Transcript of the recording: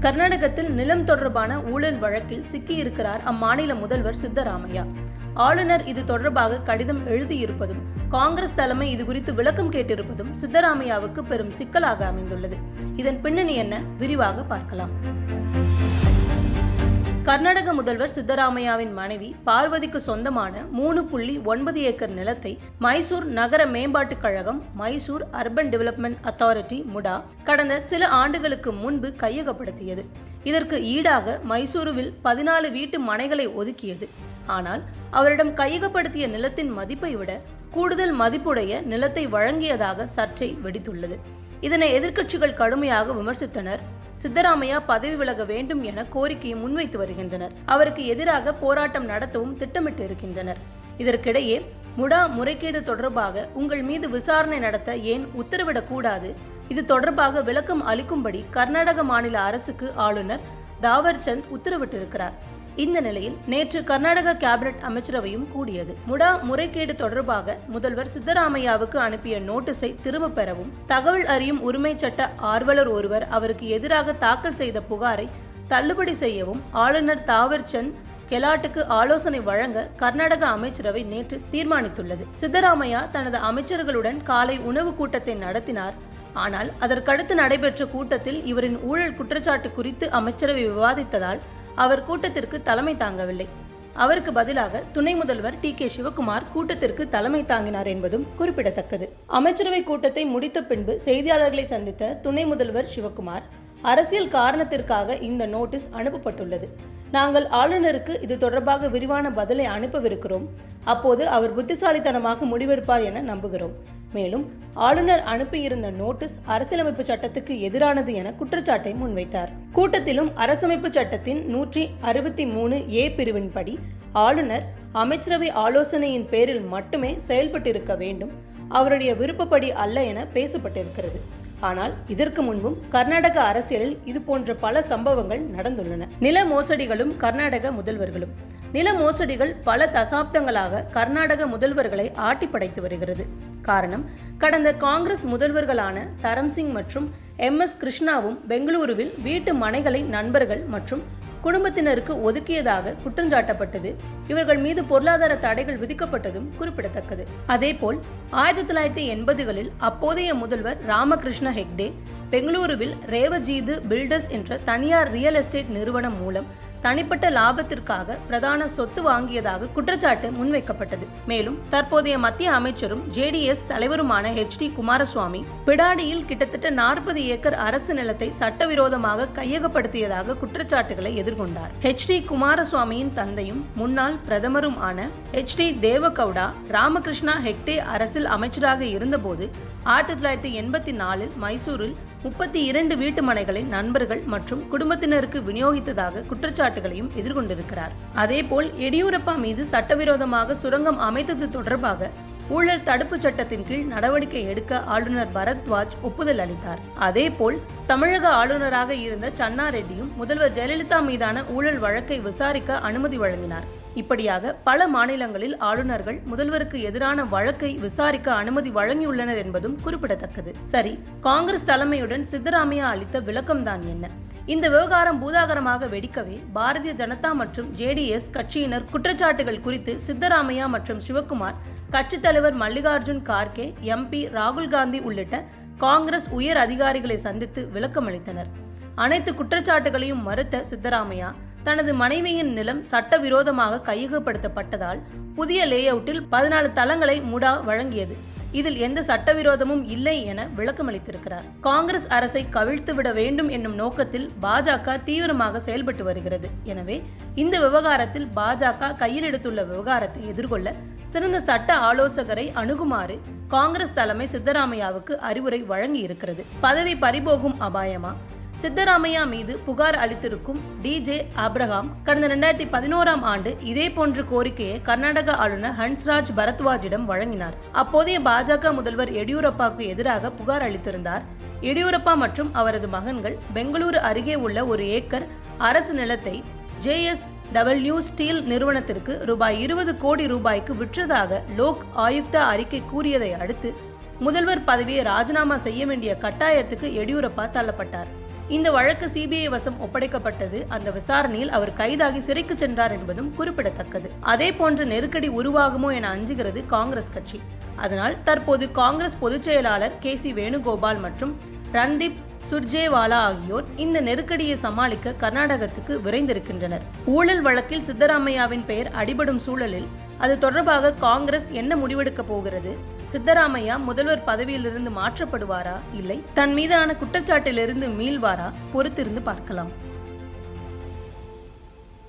கர்நாடகத்தில் நிலம் தொடர்பான ஊழல் வழக்கில் சிக்கியிருக்கிறார் அம்மாநில முதல்வர் சித்தராமையா. ஆளுநர் இது தொடர்பாக கடிதம் எழுதியிருப்பதும் காங்கிரஸ் தலைமை இது குறித்து விளக்கம் கேட்டிருப்பதும் சித்தராமையாவுக்கு பெரும் சிக்கலாக அமைந்துள்ளது. இதன் பின்னணி என்ன? விரிவாக பார்க்கலாம். கர்நாடக முதல்வர் சித்தராமையாவின் மனைவி பார்வதிக்கு சொந்தமான மூணு புள்ளி ஒன்பது ஏக்கர் நிலத்தை மைசூர் நகர மேம்பாட்டுக் கழகம் Mysore urban development authority MUDA கடந்த சில ஆண்டுகளுக்கு முன்பு கையகப்படுத்தியது. இதற்கு ஈடாக மைசூருவில் பதினாலு வீட்டு மனைகளை ஒதுக்கியது. ஆனால் அவரிடம் கையகப்படுத்திய நிலத்தின் மதிப்பை விட கூடுதல் மதிப்புடைய நிலத்தை வழங்கியதாக சர்ச்சை வெடித்துள்ளது. இதனை எதிர்க்கட்சிகள் கடுமையாக விமர்சித்தனர். சித்தராமையா பதவி விலக வேண்டும் என கோரிக்கையை முன்வைத்து வருகின்றனர். அவருக்கு எதிராக போராட்டம் நடத்தவும் திட்டமிட்டு இருக்கின்றனர். இதற்கிடையே முடா முறைகேடு தொடர்பாக உங்கள் மீது விசாரணை நடத்த ஏன் உத்தரவிடக்கூடாது? இது தொடர்பாக விளக்கம் அளிக்கும்படி கர்நாடக மாநில அரசுக்கு ஆளுநர் தாவர்சந்த் உத்தரவிட்டிருக்கிறார். இந்த நிலையில் நேற்று கர்நாடக கேபினட் அமைச்சரவையும் கூடியது. முடா முறைகேடு தொடர்பாக முதல்வர் சித்தராமையாவுக்கு அனுப்பிய நோட்டீஸை திரும்ப பெறவும் தகவல் அறியும் உரிமை சட்ட ஆர்வலர் ஒருவர் அவருக்கு எதிராக தாக்கல் செய்த புகாரை தள்ளுபடி செய்யவும் ஆளுநர் தாவர்சந்த் கெலாட்டுக்கு ஆலோசனை வழங்க கர்நாடக அமைச்சரவை நேற்று தீர்மானித்துள்ளது. சித்தராமையா தனது அமைச்சர்களுடன் காலை உணவு கூட்டத்தை நடத்தினார். ஆனால் அதற்கடுத்து நடைபெற்ற கூட்டத்தில் இவரின் ஊழல் குற்றச்சாட்டு குறித்து அமைச்சரவை விவாதித்ததால் அவர் கூட்டத்திற்கு தலைமை தாங்கவில்லை. அவருக்கு பதிலாக துணை முதல்வர் டி கே சிவகுமார் கூட்டத்திற்கு தலைமை தாங்கினார் என்பதும் குறிப்பிடத்தக்கது. அமைச்சரவை கூட்டத்தை முடித்த பின்பு செய்தியாளர்களை சந்தித்த துணை முதல்வர் சிவகுமார் அரசியல் காரணத்திற்காக இந்த நோட்டீஸ் அனுப்பப்பட்டுள்ளது. நாங்கள் ஆளுநருக்கு இது தொடர்பாக விரிவான பதிலை அனுப்பவிருக்கிறோம். அப்போது அவர் புத்திசாலித்தனமாக முடிவெடுப்பார் என நம்புகிறோம். மேலும் ஆளுநர் அனுப்பியிருந்த நோட்டீஸ் அரசியலமைப்பு சட்டத்துக்கு எதிரானது என குற்றச்சாட்டை முன்வைத்தார். கூட்டத்திலும் அரசமைப்பு சட்டத்தின் நூற்றி அறுபத்தி மூணு ஏ பிரிவின்படி ஆளுநர் அமைச்சரவை ஆலோசனையின் பேரில் மட்டுமே செயல்பட்டிருக்க வேண்டும். அவருடைய விருப்பப்படி அல்ல என பேசப்பட்டிருக்கிறது. ஆனால் இதற்கு முன்பும் கர்நாடக அரசியலில் இதுபோன்ற பல சம்பவங்கள் நடந்துள்ளன. நில மோசடிகளும் கர்நாடக முதல்வர்களும் நில மோசடிகள் பல தசாப்தங்களாக கர்நாடக முதல்வர்களை ஆட்டி படைத்து வருகிறது. காரணம் கடந்த காங்கிரஸ் முதல்வர்களான தரம்சிங் மற்றும் எம் எஸ் கிருஷ்ணாவும் பெங்களூருவில் வீட்டு மனைகளை நண்பர்கள் மற்றும் குடும்பத்தினருக்கு ஒதுக்கியதாக குற்றஞ்சாட்டப்பட்டது இவர்கள் மீது பொருளாதார தடைகள் விதிக்கப்பட்டதும் குறிப்பிடத்தக்கது. அதேபோல் ஆயிரத்தி தொள்ளாயிரத்தி எண்பதுகளில் அப்போதைய முதல்வர் ராமகிருஷ்ண ஹெக்டே பெங்களூருவில் ரேவஜீது பில்டர்ஸ் என்ற தனியார் ரியல் எஸ்டேட் நிறுவனம் மூலம் தனிப்பட்ட லாபத்திற்காக பிரதான சொத்து வாங்கியதாக குற்றச்சாட்டு முன்வைக்கப்பட்டது. மேலும் தற்போதைய மத்திய அமைச்சரும் ஜேடிஎஸ் தலைவருமான ஹெச் டி குமாரசுவாமி பிடாடியில் கிட்டத்தட்ட நாற்பது ஏக்கர் அரசு நிலத்தை சட்டவிரோதமாக கையகப்படுத்தியதாக குற்றச்சாட்டுகளை எதிர்கொண்டார். ஹெச் டி குமாரசுவாமியின் தந்தையும் முன்னாள் பிரதமரும் ஆன ஹெச் டி தேவகவுடா ராமகிருஷ்ணா ஹெக்டே அரசில் அமைச்சராக இருந்தபோது ஆயிரத்தி தொள்ளாயிரத்தி எண்பத்தி நாலில் மைசூரில் முப்பத்தி இரண்டு வீட்டு மனைகளை நண்பர்கள் மற்றும் குடும்பத்தினருக்கு விநியோகித்ததாக குற்றச்சாட்டுகளையும் எதிர்கொண்டிருக்கிறார். அதேபோல் எடியூரப்பா மீது சட்டவிரோதமாக சுரங்கம் அமைத்தது தொடர்பாக ஊழல் தடுப்பு சட்டத்தின் கீழ் நடவடிக்கை எடுக்க ஆளுநர் பரத்வாஜ் ஒப்புதல் அளித்தார். அதேபோல் தமிழக ஆளுநராக இருந்த சன்னா ரெட்டியும் முதல்வர் ஜெயலலிதா மீதான ஊழல் வழக்கை விசாரிக்க அனுமதி வழங்கினார். இப்படியாக பல மாநிலங்களில் ஆளுநர்கள் முதல்வருக்கு எதிரான வழக்கை விசாரிக்க அனுமதி வழங்கியுள்ளனர் என்பதும் குறிப்பிடத்தக்கது. சரி காங்கிரஸ் தலைமையுடன் சித்தராமையா அளித்த விளக்கம்தான் என்ன? இந்த விவகாரம் பூதாகரமாக வெடிக்கவே பாரதிய ஜனதா மற்றும் ஜேடிஎஸ் கட்சியினர் குற்றச்சாட்டுகள் குறித்து சித்தராமையா மற்றும் சிவகுமார் கட்சித் தலைவர் மல்லிகார்ஜுன் கார்கே எம்பி ராகுல் காந்தி உள்ளிட்ட காங்கிரஸ் உயர் அதிகாரிகளை சந்தித்து விளக்கமளித்தனர் அனைத்து குற்றச்சாட்டுகளையும் மறுத்த சித்தராமையா தனது மனைவியின் நிலம் சட்டவிரோதமாக கையகப்படுத்தப்பட்டதால் புதிய லேஅவுட்டில் பதினாலு தளங்களை முடா வழங்கியது. இதில் எந்த சட்டவிரோதமும் இல்லை என விளக்கமளித்திருக்கிறார். காங்கிரஸ் அரசை கவிழ்த்துவிட வேண்டும் என்னும் நோக்கத்தில் பாஜக தீவிரமாக செயல்பட்டு வருகிறது. எனவே இந்த விவகாரத்தில் பாஜக கையில் எடுத்துள்ள விவகாரத்தை எதிர்கொள்ள சிறந்த சட்ட ஆலோசகரை அணுகுமாறு காங்கிரஸ் தலைமை சித்தராமையாவுக்கு அறிவுரை வழங்கி இருக்கிறது பதவி பறிபோகும் அபாயமா? சித்தராமையா மீது புகார் அளித்திருக்கும் டிஜே அப்ரஹாம் கடந்த ரெண்டாயிரத்தி பதினோராம் ஆண்டு இதே போன்ற கோரிக்கையை கர்நாடக ஆளுநர் ஹன்ஸ்ராஜ் பரத்வாஜிடம் வழங்கினார். அப்போதைய பாஜக முதல்வர் எடியூரப்பாவுக்கு எதிராக புகார் அளித்திருந்தார். எடியூரப்பா மற்றும் அவரது மகன்கள் பெங்களூரு அருகே உள்ள ஒரு ஏக்கர் அரசு நிலத்தை ஜேஎஸ் டபிள்யூ ஸ்டீல் நிறுவனத்திற்கு ரூபாய் இருபது கோடி ரூபாய்க்கு விற்றதாக லோக் ஆயுக்தா அறிக்கை கூறியதை அடுத்து முதல்வர் பதவியை ராஜினாமா செய்ய வேண்டிய கட்டாயத்துக்கு எடியூரப்பா தள்ளப்பட்டார். இந்த வழக்கு சிபிஐ வசம் ஒப்படைக்கப்பட்டது. அந்த விசாரணையில் அவர் கைதாகி சிறைக்கு சென்றார் என்பதும் குறிப்பிடத்தக்கது. அதே போன்ற நெருக்கடி உருவாகுமோ என அஞ்சுகிறது காங்கிரஸ் கட்சி. அதனால் தற்போது காங்கிரஸ் பொதுச் செயலாளர் கே சி வேணுகோபால் மற்றும் ரன்தீப் சுர்ஜேவாலா ஆகியோர் இந்த நெருக்கடியை சமாளிக்க கர்நாடகத்துக்கு விரைந்திருக்கின்றனர். ஊழல் வழக்கில் சித்தராமையாவின் பெயர் அடிபடும் சூழலில் அது தொடர்பாக காங்கிரஸ் என்ன முடிவெடுக்கப் போகிறது? சித்தராமையா முதல்வர் பதவியிலிருந்து மாற்றப்படுவாரா? இல்லை. தன் மீதான குற்றச்சாட்டிலிருந்து மீள்வாரா? பொறுத்திருந்து பார்க்கலாம்.